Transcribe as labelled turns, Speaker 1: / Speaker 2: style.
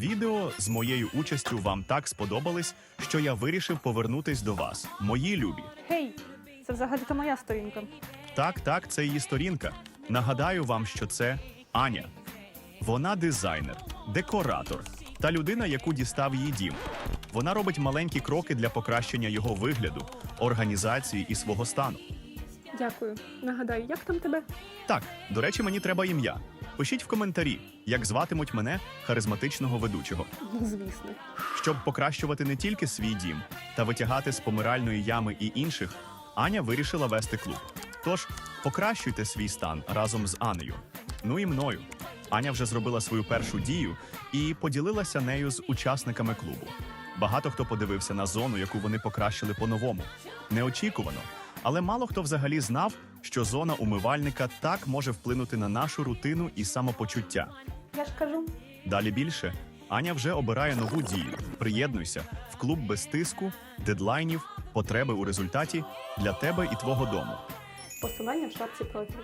Speaker 1: Відео з моєю участю вам так сподобались, що я вирішив повернутись до вас, мої любі.
Speaker 2: Гей, це взагалі-то моя сторінка.
Speaker 1: Так, так, це її сторінка. Нагадаю вам, що це Аня. Вона дизайнер, декоратор та людина, яку дістав її дім. Вона робить маленькі кроки для покращення його вигляду, організації і свого стану.
Speaker 2: Дякую. Нагадаю, як там тебе?
Speaker 1: Так, до речі, мені треба ім'я. Пишіть в коментарі, як зватимуть мене харизматичного ведучого,
Speaker 2: Ну, звісно.
Speaker 1: щоб покращувати не тільки свій дім та витягати з помиральної ями і інших. Аня вирішила вести клуб. Тож покращуйте свій стан разом з Анею. Ну і мною. Аня вже зробила свою першу дію і поділилася нею з учасниками клубу. Багато хто подивився на зону, яку вони покращили по-новому. Неочікувано. Але мало хто взагалі знав, що зона умивальника так може вплинути на нашу рутину і самопочуття.
Speaker 2: Я ж кажу.
Speaker 1: Далі більше Аня вже обирає нову дію. Приєднуйся в клуб без тиску, дедлайнів, потреби у результаті для тебе і твого дому.
Speaker 2: Посилання в шапці профілю.